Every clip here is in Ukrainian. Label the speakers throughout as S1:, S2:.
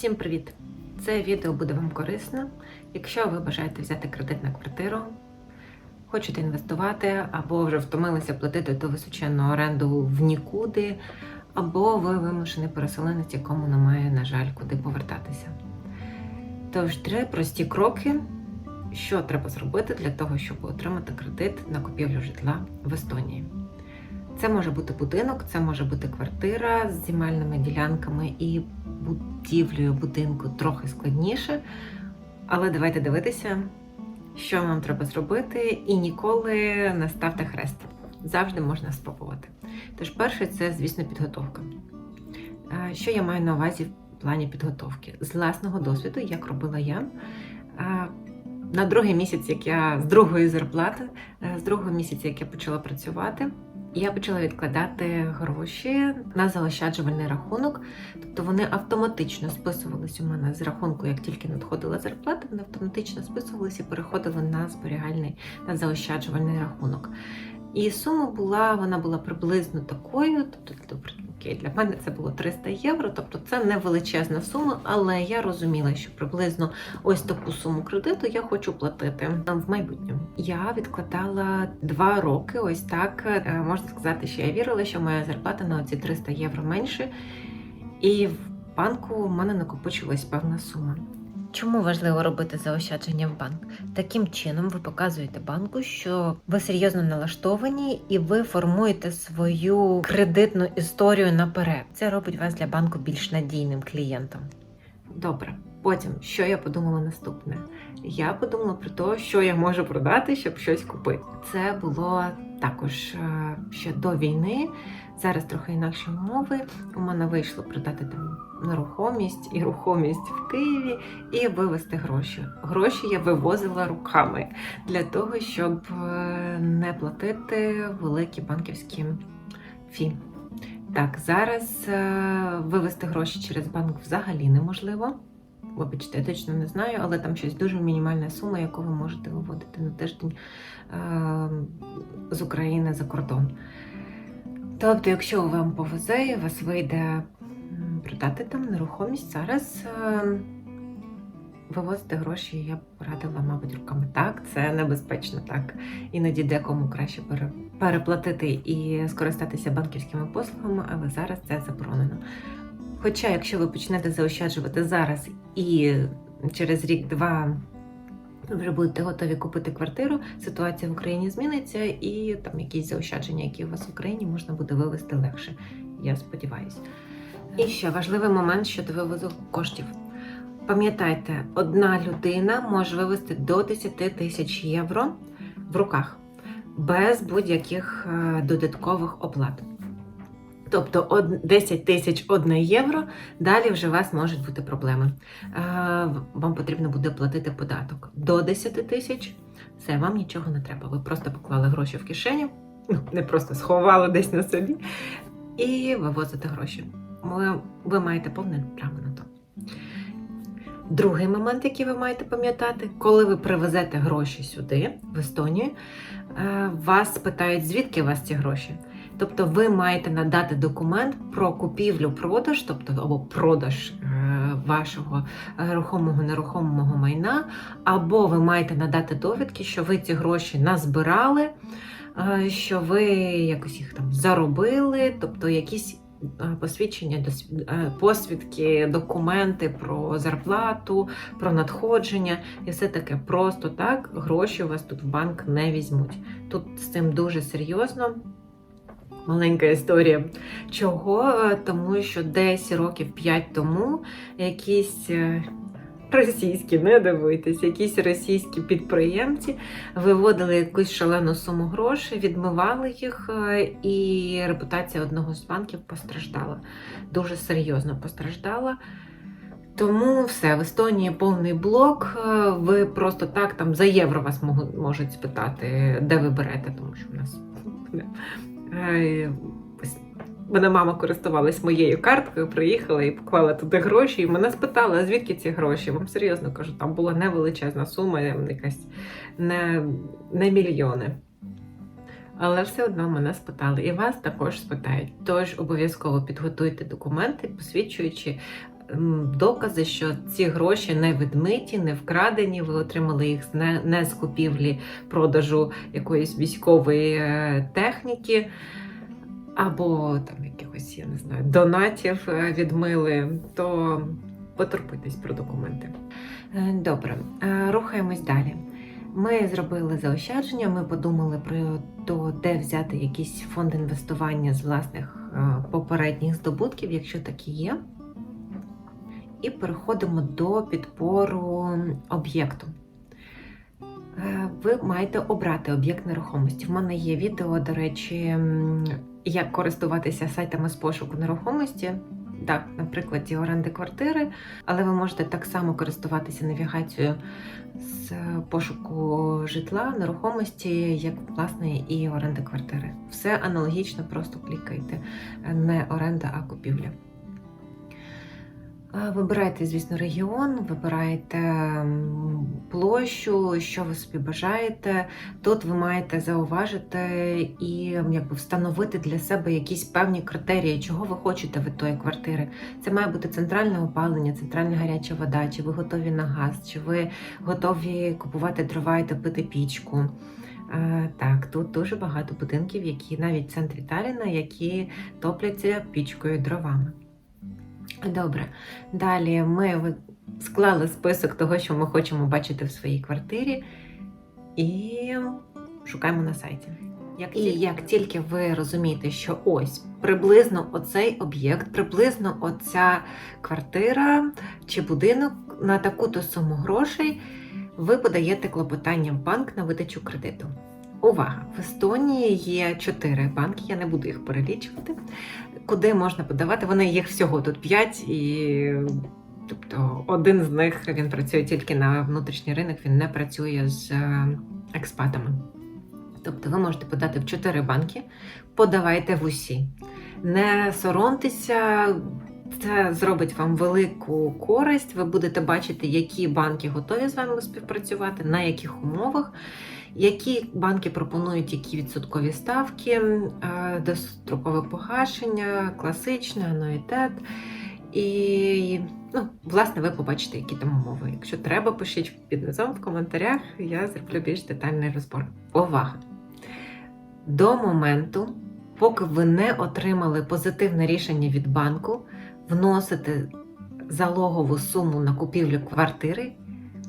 S1: Всім привіт! Це відео буде вам корисно. Якщо ви бажаєте взяти кредит на квартиру, хочете інвестувати, або вже втомилися платити ту височенну оренду в нікуди, або ви вимушений переселенець, якому немає, на жаль, куди повертатися. Тож три прості кроки, що треба зробити для того, щоб отримати кредит на купівлю житла в Естонії. Це може бути будинок, це може бути квартира з земельними ділянками і будівлею будинку трохи складніше. Але давайте дивитися, що вам треба зробити, і ніколи не ставте хрест. Завжди можна спробувати. Тож, перше, це, звісно, підготовка. Е, Що я маю на увазі в плані підготовки? З власного досвіду, як робила я. е, На другий місяць, як я з другої зарплати, е, з другого місяця, як я почала працювати, я почала відкладати гроші на заощаджувальний рахунок, тобто вони автоматично списувалися у мене з рахунку, як тільки надходила зарплата, вони автоматично списувалися і переходили на зберігальний на заощаджувальний рахунок. І сума була, вона була приблизно такою. Тобто, окей, для мене це було 300 євро, тобто це не величезна сума, але я розуміла, що приблизно ось таку суму кредиту я хочу платити в майбутньому. Я відкладала два роки, ось так Е, можна сказати, що я вірила, що моя зарплата на оці 300 євро менше, і в банку в мене накопичилась певна сума. Чому важливо робити заощадження в банк? Таким чином ви показуєте банку, що ви серйозно налаштовані і ви формуєте свою кредитну історію наперед. Це робить вас для банку більш надійним клієнтом. Добре, потім що я подумала наступне? Я подумала про те, що я можу продати, щоб щось купити. Це було також е, ще до війни. Зараз трохи інакші умови. У мене вийшло продати там нерухомість і рухомість в Києві і вивезти гроші. Гроші я вивозила руками для того, щоб е, не платити великі банківські фі. Так, зараз е, вивезти гроші через банк взагалі неможливо. Вибачте, я точно не знаю, але там щось дуже мінімальна сума, яку ви можете виводити на тиждень е, з України за кордон. Тобто, якщо вам повезе, вас вийде продати там нерухомість, зараз е, вивозити гроші, я б порадила, мабуть, руками. Так, це небезпечно, так. Іноді декому краще пере- переплатити і скористатися банківськими послугами, але зараз це заборонено. Хоча, якщо ви почнете заощаджувати зараз і через рік-два вже будете готові купити квартиру, ситуація в Україні зміниться, і там якісь заощадження, які у вас в Україні, можна буде вивести легше. Я сподіваюся. І ще важливий момент щодо вивозу коштів. Пам'ятайте, одна людина може вивести до 10 тисяч євро в руках без будь-яких е, додаткових оплат. Тобто 10 тисяч 1 євро, далі вже у вас можуть бути проблеми. Е, Вам потрібно буде платити податок. До 10 тисяч все, вам нічого не треба. Ви просто поклали гроші в кишеню, ну, не просто сховали десь на собі, і вивозите гроші. Ви, ви маєте повне право на то. Другий момент, який ви маєте пам'ятати, коли ви привезете гроші сюди, в Естонію, е, вас питають, звідки у вас ці гроші. Тобто ви маєте надати документ про купівлю-продаж, тобто або продаж е, вашого е, рухомого нерухомого майна, або ви маєте надати довідки, що ви ці гроші назбирали, е, що ви якось їх там заробили, тобто якісь посвідчення, посвідки, документи про зарплату, про надходження і все таке. Просто так гроші у вас тут в банк не візьмуть. Тут з цим дуже серйозно. Маленька історія. Чого? Е, Тому що десь років 5 тому якісь е, російські, не дивуйтесь, якісь російські підприємці виводили якусь шалену суму грошей, відмивали їх, е, і репутація одного з банків постраждала. Дуже серйозно постраждала. Тому все, в Естонії повний блок. Ви просто так там за євро вас можуть, спитати, де ви берете, тому що в нас Мене мама користувалась моєю карткою, приїхала і поклала туди гроші. І мене спитали, а звідки ці гроші? Вам серйозно кажу, там була невеличезна сума, якась не, не мільйони. Але все одно мене спитали, і вас також спитають. Тож обов'язково підготуйте документи, посвідчуючи докази, що ці гроші не відмиті, не вкрадені. Ви отримали їх не, з купівлі продажу якоїсь військової е, техніки. Або там якихось, я не знаю, донатів е, відмили, то поторпитесь про документи. Е, Добре, рухаємось далі. Ми зробили заощадження, ми подумали про то, де взяти якийсь фонд інвестування з власних попередніх здобутків, якщо такі є. І переходимо до підбору об'єкту. Е, Ви маєте обрати об'єкт нерухомості. В мене є відео, до речі, як користуватися сайтами з пошуку нерухомості. Так, на прикладі оренди квартири, але ви можете так само користуватися навігацією з пошуку житла, нерухомості, як власне і оренди квартири. Все аналогічно, просто клікайте. Не оренда, а купівля. Вибирайте, звісно, регіон, вибирайте площу, що ви собі бажаєте. Тут ви маєте зауважити і якби встановити для себе якісь певні критерії, чого ви хочете від тої квартири. Це має бути центральне опалення, центральна гаряча вода, чи ви готові на газ, чи ви готові купувати дрова і топити пічку. Так, тут дуже багато будинків, які навіть в центрі Таліна, які топляться пічкою дровами. Добре. Далі ми склали список того, що ми хочемо бачити в своїй квартирі, і шукаємо на сайті. Як і як тільки ви розумієте, що ось приблизно оцей об'єкт, приблизно оця квартира чи будинок на таку-то суму грошей, ви подаєте клопотання в банк на видачу кредиту. Увага! В Естонії є чотири банки, я не буду їх перелічувати. Куди можна подавати? Вони їх всього тут п'ять, і тобто один з них він працює тільки на внутрішній ринок, він не працює з е, експатами. Тобто ви можете подати в чотири банки, подавайте в усі. Не соромтеся, це зробить вам велику користь. Ви будете бачити, які банки готові з вами співпрацювати, на яких умовах, які банки пропонують які відсоткові ставки, е, дострокове погашення, класичне, ануїтет. І, ну, власне, ви побачите, які там умови. Якщо треба, пишіть під низом в коментарях, я зроблю більш детальний розбор. Увага! До моменту, поки ви не отримали позитивне рішення від банку, вносити залогову суму на купівлю квартири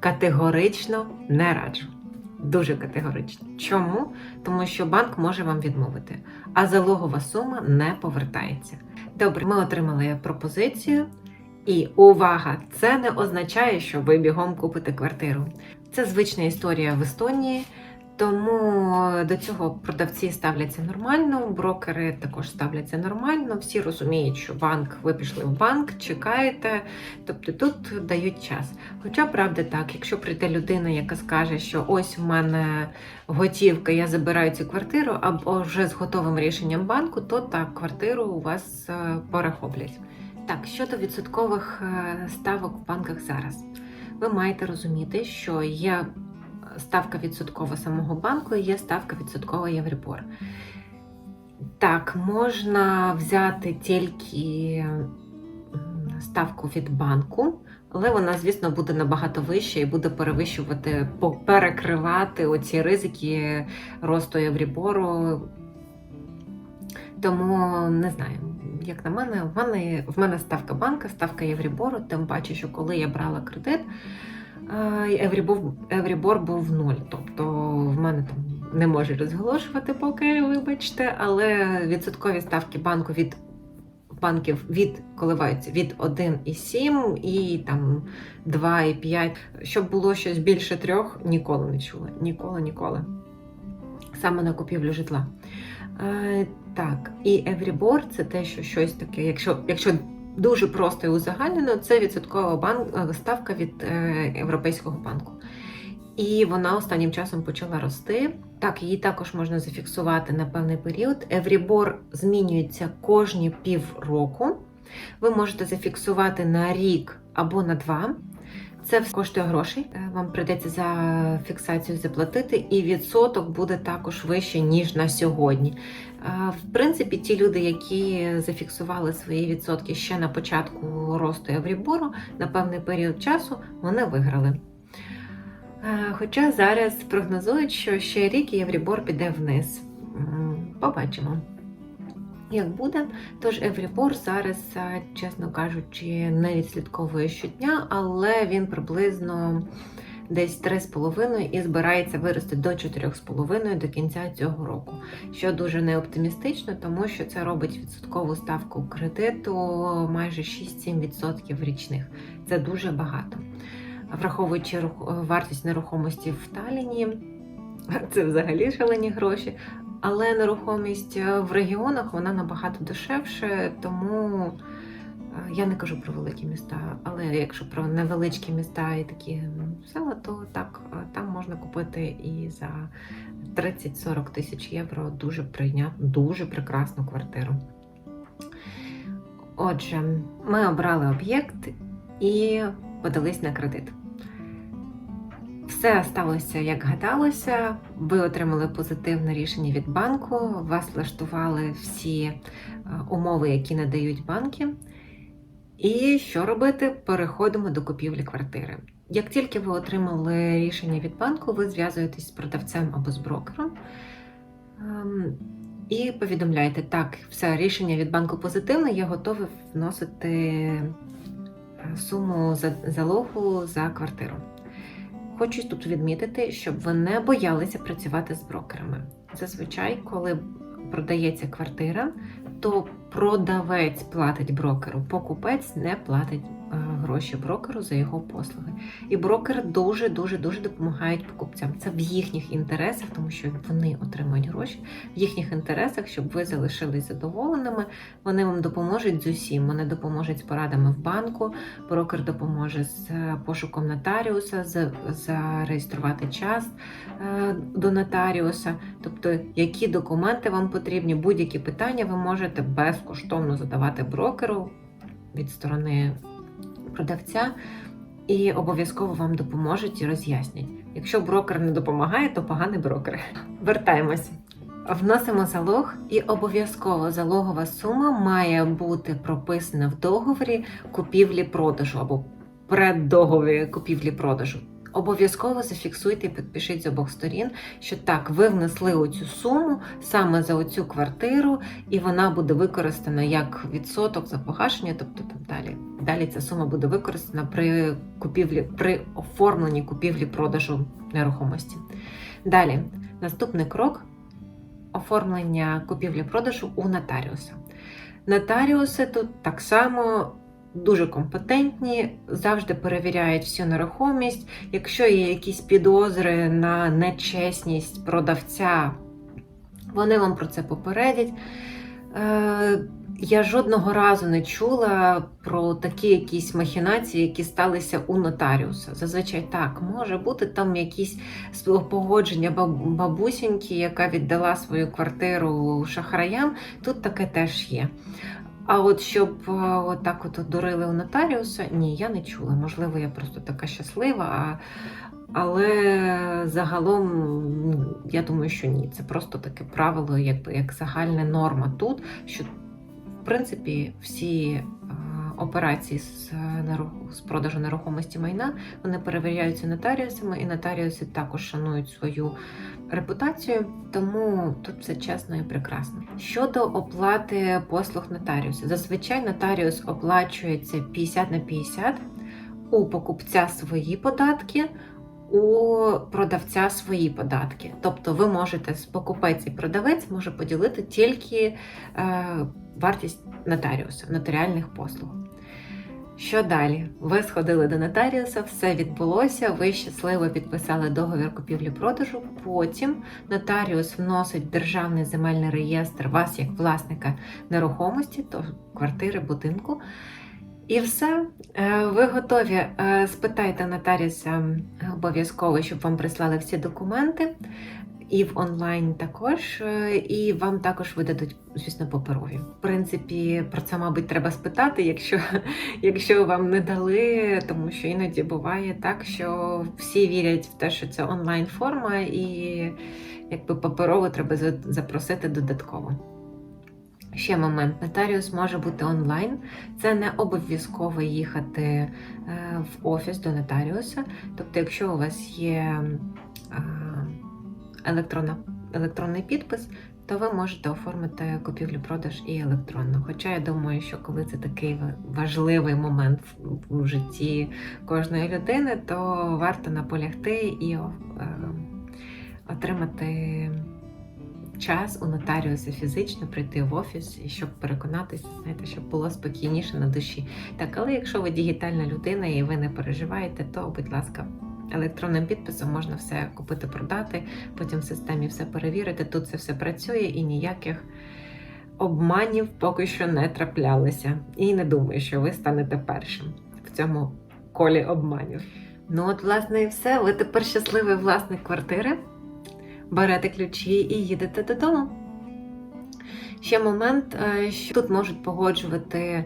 S1: категорично не раджу. Дуже категорично. Чому? Тому що банк може вам відмовити, а залогова сума не повертається. Добре, ми отримали пропозицію. І увага! Це не означає, що ви бігом купите квартиру. Це звична історія в Естонії, тому до цього продавці ставляться нормально, брокери також ставляться нормально. Всі розуміють, що банк, ви пішли в банк, чекаєте, тобто тут дають час. Хоча правда так, якщо прийде людина, яка скаже, що ось в мене готівка, я забираю цю квартиру, або вже з готовим рішенням банку, то так, квартиру у вас е, перехоплять. Так, щодо відсоткових е, ставок в банках зараз, ви маєте розуміти, що є ставка відсоткова самого банку і є ставка відсоткова Єврібор. Так, можна взяти тільки ставку від банку, але вона, звісно, буде набагато вища і буде перевищувати, перекривати оці ризики росту Єврібору. Тому не знаю. Як на мене, в мене, в мене ставка банка, ставка Єврібору, тим паче, що коли я брала кредит, Еврібор, був нуль. Тобто в мене там не можу розголошувати поки, вибачте, але відсоткові ставки банку від банків від коливаються від 1,7 і там 2,5. Щоб було щось більше трьох, ніколи не чула. Ніколи, ніколи. Саме на купівлю житла. Е, так, і Еврібор це те, що щось таке, якщо, якщо дуже просто і узагальнено, це відсоткова банк, е, ставка від е, Європейського банку. І вона останнім часом почала рости. Так, її також можна зафіксувати на певний період. Еврібор змінюється кожні півроку. Ви можете зафіксувати на рік або на два. Це все коштує грошей. Е, Вам прийдеться за фіксацію заплатити, і відсоток буде також вищий, ніж на сьогодні. Е, В принципі, ті люди, які зафіксували свої відсотки ще на початку росту Еврібору, на певний період часу вони виграли. Е, Хоча зараз прогнозують, що ще рік і Еврібор піде вниз. Побачимо. Як буде, тож Еврібор зараз, е, чесно кажучи, не відслідковує щодня, але він приблизно десь 3,5 і збирається вирости до 4,5 до кінця цього року, що дуже неоптимістично, тому що це робить відсоткову ставку кредиту майже 6-7% річних. Це дуже багато. Враховуючи рух- вартість нерухомості в Таліні, це взагалі шалені гроші. Але нерухомість е, в регіонах вона набагато дешевше, тому е, я не кажу про великі міста, але якщо про невеличкі міста і такі села, то так, е, там можна купити і за 30-40 тисяч євро дуже прийнятну, дуже прекрасну квартиру. Отже, ми обрали об'єкт і подались на кредит. Все сталося як гадалося. Ви отримали позитивне рішення від банку, вас влаштували всі е, умови, які надають банки. І що робити? Переходимо до купівлі квартири. Як тільки ви отримали рішення від банку, ви зв'язуєтесь з продавцем або з брокером ем, і повідомляєте, так, все рішення від банку позитивне, я готовий вносити е, суму за- залогу за квартиру. Хочу тут відмітити, щоб ви не боялися працювати з брокерами. Зазвичай, коли продається квартира, то продавець платить брокеру, покупець не платить гроші брокеру за його послуги. І брокери дуже дуже допомагають покупцям. Це в їхніх інтересах, тому що вони отримують гроші. В їхніх інтересах, щоб ви залишились задоволеними. Вони вам допоможуть з усім. Вони допоможуть з порадами в банку, брокер допоможе з е, пошуком нотаріуса, зареєструвати час е, до нотаріуса. Тобто, які документи вам потрібні, будь-які питання ви можете безкоштовно задавати брокеру від сторони продавця. І обов'язково вам допоможуть і роз'яснять. Якщо брокер не допомагає, то поганий брокер. Вертаємось. Вносимо залог, і обов'язково залогова сума має бути прописана в договорі купівлі-продажу або преддоговорі купівлі-продажу. Обов'язково зафіксуйте і підпишіть з обох сторін, що так, ви внесли оцю суму саме за оцю квартиру, і вона буде використана як відсоток за погашення, тобто там далі. Далі ця сума буде використана при купівлі, при оформленні купівлі-продажу нерухомості. Далі, наступний крок оформлення купівлі-продажу у нотаріуса. Нотаріуси тут так само дуже компетентні, завжди перевіряють всю нерухомість. Якщо є якісь підозри на нечесність продавця, вони вам про це попередять. Е, я жодного разу не чула про такі якісь махінації, які сталися у нотаріуса. Зазвичай так, може бути там якісь погодження баб- бабусіньки, яка віддала свою квартиру шахраям. Тут таке теж є. А от щоб е, отак от дурили у нотаріуса, ні, я не чула. Можливо, я просто така щаслива. А... Але загалом я думаю, що ні. Це просто таке правило, якби як загальна норма тут, що в принципі всі операції з, е, з продажу нерухомості майна вони перевіряються нотаріусами, і нотаріуси також шанують свою репутацію, тому тут все чесно і прекрасно. Щодо оплати послуг нотаріуса, зазвичай нотаріус оплачується 50 на 50, у покупця свої податки. У продавця свої податки. Тобто ви можете з покупець і продавець може поділити тільки е, вартість нотаріуса, нотаріальних послуг. Що далі? Ви сходили до нотаріуса, все відбулося, ви щасливо підписали договір купівлі-продажу. Потім нотаріус вносить державний земельний реєстр вас як власника нерухомості, то квартири, будинку. І все, Е, ви готові. Е, Спитайте нотаріуса обов'язково, щоб вам прислали всі документи. І в онлайн також, е, і вам також видадуть, звісно, паперові. В принципі, про це, мабуть, треба спитати, якщо, якщо вам не дали, тому що іноді буває так, що всі вірять в те, що це онлайн форма, і якби паперово треба запросити додатково. Ще момент: нотаріус може бути онлайн. Це не обов'язково їхати е, в офіс до нотаріуса. Тобто, якщо у вас є е, електронна, електронний підпис, то ви можете оформити купівлю-продаж і електронно. Хоча я думаю, що коли це такий важливий момент в, житті кожної людини, то варто наполягти і е, отримати час у нотаріуса фізично прийти в офіс щоб переконатися, знаєте, щоб було спокійніше на душі. Так, але якщо ви дігітальна людина і ви не переживаєте, то, будь ласка, електронним підписом можна все купити, продати, потім в системі все перевірити. Тут це все працює і ніяких обманів поки що не траплялося. І не думаю, що ви станете першим в цьому колі обманів. Ну, от, власне, і все. Ви тепер щасливий власник квартири берете ключі і їдете додому. Ще момент, е, що тут можуть погоджувати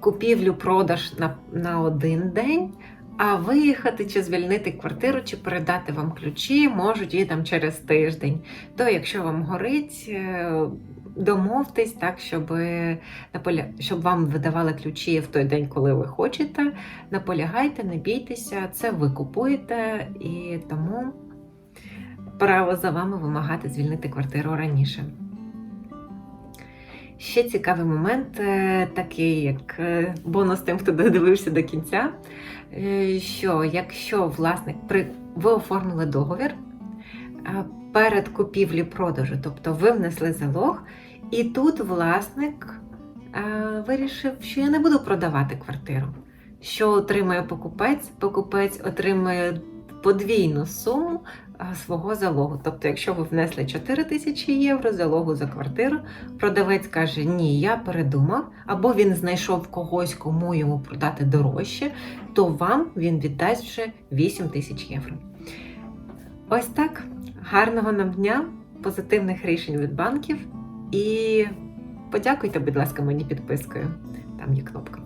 S1: купівлю-продаж на, на один день, а виїхати чи звільнити квартиру, чи передати вам ключі можуть і там через тиждень. То, якщо вам горить, е, домовтесь так, щоб, наполя... щоб вам видавали ключі в той день, коли ви хочете. Наполягайте, не бійтеся, це ви купуєте і тому право за вами вимагати звільнити квартиру раніше. Ще цікавий момент, е, такий як е, бонус тим, хто додивився до кінця. е, Що якщо власник при ви оформили договір перед купівлі продажу, тобто ви внесли залог, і тут власник вирішив, що я не буду продавати квартиру. Що отримає покупець? Покупець отримує подвійну суму свого залогу. Тобто, якщо ви внесли 4 тисячі євро залогу за квартиру, продавець каже: Ні, я передумав, або він знайшов когось, кому йому продати дорожче, то вам він віддасть вже 8 тисяч євро. Ось так. Гарного нам дня, позитивних рішень від банків і подякуйте, будь ласка, мені підпискою. Там є кнопка.